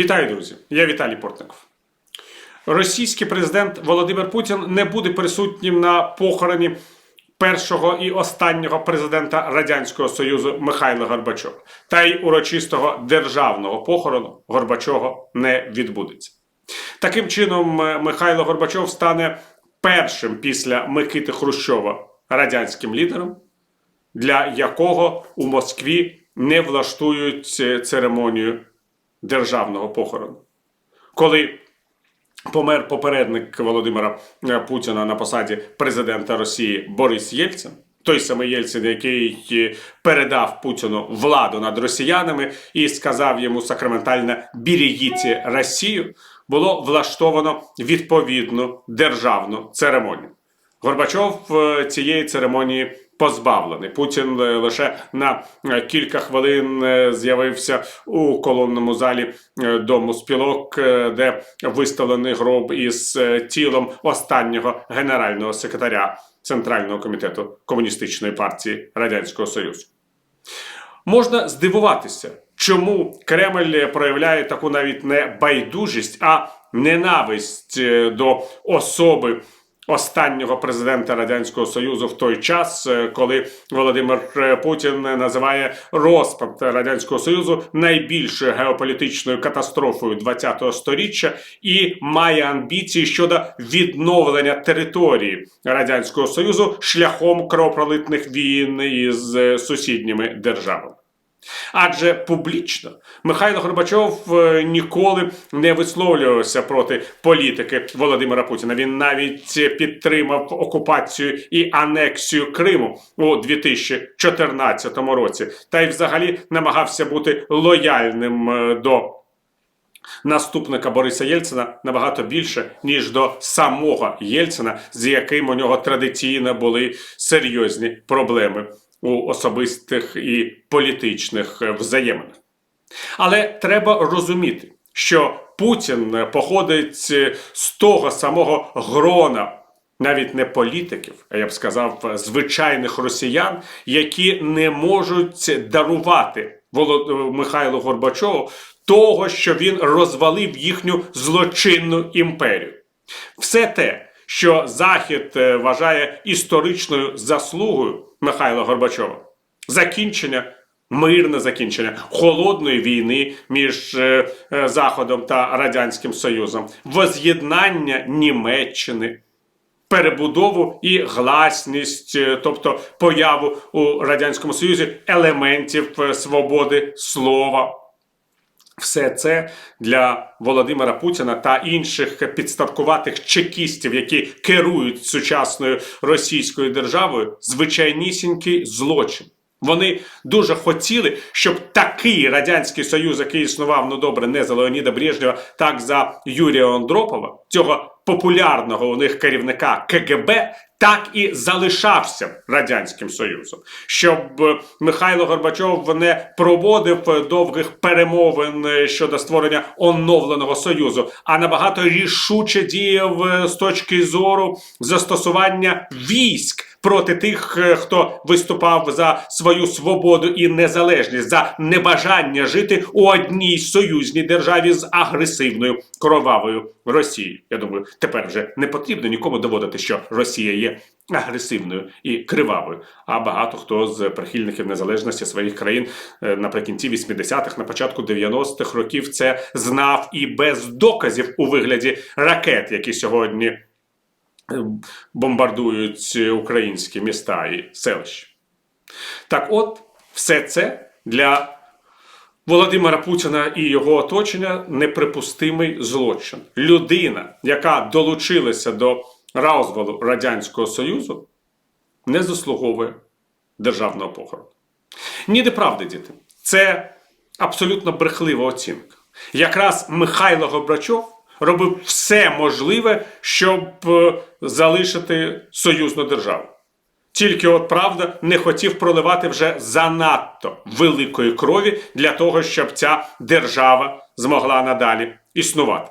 Вітаю, друзі! Я Віталій Портников. Російський президент Володимир Путін не буде присутнім на похороні першого і останнього президента Радянського Союзу Михайла Горбачова. Та й урочистого державного похорону Горбачова не відбудеться. Таким чином, е, Михайло Горбачов стане першим після Микити Хрущова радянським лідером, для якого у Москві не влаштують е, церемонію державного похорону. Коли помер попередник Володимира е, Путіна на посаді президента Росії Борис Єльцин, той самий Єльцин, який е, передав Путіну владу над росіянами і сказав йому сакраментально «берегіть Росію, було влаштовано відповідну державну церемонію. Горбачов е, цієї церемонії позбавлений. Путін е, лише на е, кілька хвилин е, з'явився у колонному залі дому спілок, де виставлений гроб із тілом останнього генерального секретаря Центрального комітету комуністичної партії Радянського Союзу. Можна здивуватися, чому Кремль проявляє таку навіть не байдужість, а ненависть до особи останнього президента Радянського Союзу в той час, е, коли Володимир е, Путін називає розпад Радянського Союзу найбільшою геополітичною катастрофою ХХ століття і має амбіції щодо відновлення території Радянського Союзу шляхом кровопролитних війн із е, сусідніми державами. Адже публічно Михайло Горбачов е, ніколи не висловлювався проти політики Володимира Путіна. Він навіть підтримав окупацію і анексію Криму у 2014 році, та й взагалі намагався бути лояльним е, до наступника Бориса Єльцина набагато більше, ніж до самого Єльцина, з яким у нього традиційно були серйозні проблеми у особистих і політичних е, взаєминах. Але треба розуміти, що Путін е, походить е, з того самого грона. Навіть не політиків, а я б сказав, звичайних росіян, які не можуть дарувати. Михайлу Горбачову того, що він розвалив їхню злочинну імперію. Все те, що Захід е, вважає історичною заслугою Михайла Горбачова, закінчення. Мирне закінчення холодної війни між е, е, Заходом та Радянським Союзом, воз'єднання Німеччини, перебудову і гласність, тобто появу у Радянському Союзі елементів свободи слова. Все це для Володимира Путіна та інших підставкуватих чекістів, які керують сучасною російською державою, звичайнісінький злочин. Вони дуже хотіли, щоб такий радянський союз, який існував ну добре, не за Леоніда Брежнєва, так за Юрія Андропова, цього популярного у них керівника КГБ, так і залишався радянським союзом, щоб е, Михайло Горбачов не проводив довгих перемовин е, щодо створення оновленого союзу, а набагато рішуче діяв е, з точки зору застосування військ проти тих, е, хто виступав за свою свободу і незалежність, за небажання жити у одній союзній державі з агресивною кровавою Росією. Я думаю, тепер вже не потрібно нікому доводити, що Росія є агресивною і кривавою. А багато хто з прихильників незалежності своїх країн е, наприкінці 80-х, на початку 90-х років це знав і без доказів у вигляді ракет, які сьогодні е, бомбардують українські міста і селища. Так от, все це для Володимира Путіна і його оточення неприпустимий злочин. Людина, яка долучилася до розвалу Радянського Союзу, не заслуговує державного похорону. Ніде правди, діти. Це абсолютно брехлива оцінка. Якраз Михайло Горбачов робив все можливе, щоб е, залишити союзну державу. Тільки от правда не хотів проливати вже занадто великої крові для того, щоб ця держава змогла надалі існувати.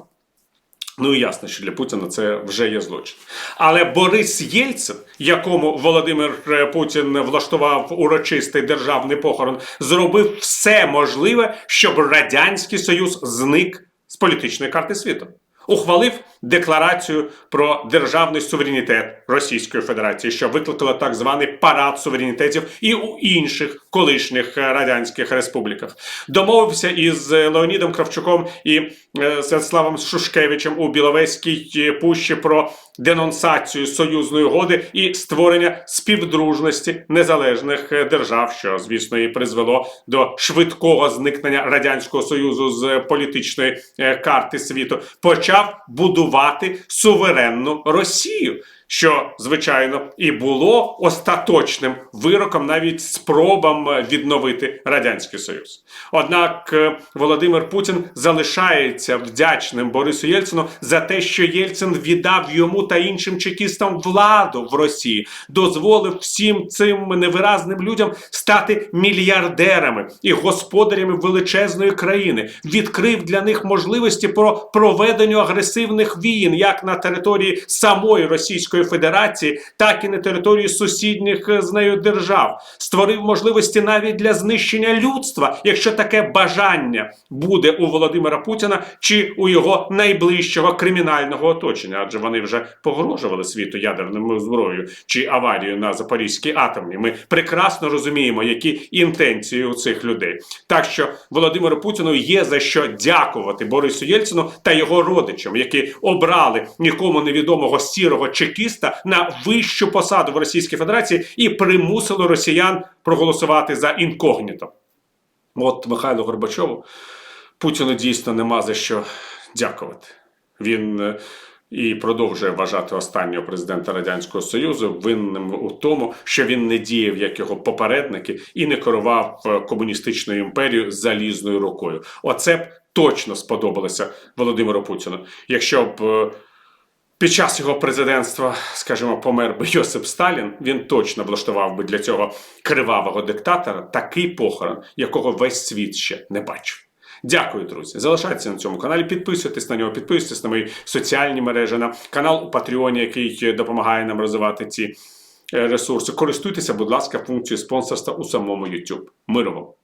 Ну і ясно, що для Путіна це вже є злочин. Але Борис Єльцин, якому Володимир е, Путін влаштував урочистий державний похорон, зробив все можливе, щоб Радянський Союз зник з політичної карти світу. Ухвалив декларацію про державний суверенітет Російської Федерації, що викликало так званий парад суверенітетів і у інших колишніх е, радянських республіках. Домовився із е, Леонідом Кравчуком і е, Святославом Шушкевичем у Біловезькій пущі про денонсацію союзної угоди і створення співдружності незалежних держав, що звісно і призвело до швидкого зникнення радянського союзу з політичної карти світу, почав будувати суверенну Росію. Що звичайно і було остаточним вироком, навіть спробам відновити радянський союз. Однак е, Володимир Путін залишається вдячним Борису Єльцину за те, що Єльцин віддав йому та іншим чекістам владу в Росії, дозволив всім цим невиразним людям стати мільярдерами і господарями величезної країни, відкрив для них можливості про проведення агресивних війн як на території самої Російської Федерації, так і на території сусідніх е, з нею держав, створив можливості навіть для знищення людства, якщо таке бажання буде у Володимира Путіна чи у його найближчого кримінального оточення, адже вони вже погрожували світу ядерною зброєю чи аварією на Запорізькій атомній. Ми прекрасно розуміємо, які інтенції у цих людей. Так що Володимиру Путіну є за що дякувати Борису Єльцину та його родичам, які обрали нікому невідомого сірого чекіста на вищу посаду в Російській Федерації і примусили росіян проголосувати за інкогніто. От Михайлу Горбачову Путіну дійсно нема за що дякувати. Він е, і продовжує вважати останнього президента Радянського Союзу винним у тому, що він не діяв як його попередники і не керував е, комуністичною імперією залізною рукою. Оце б точно сподобалося Володимиру Путіну. Якщо б е, під час його президентства, скажімо, помер би Йосип Сталін, він точно влаштував би для цього кривавого диктатора такий похорон, якого весь світ ще не бачив. Дякую, друзі. Залишайтеся на цьому каналі, підписуйтесь на нього, підписуйтесь на мої соціальні мережі, на канал у Патреоні, який допомагає нам розвивати ці е, ресурси. Користуйтеся, будь ласка, функцією спонсорства у самому YouTube. Миру!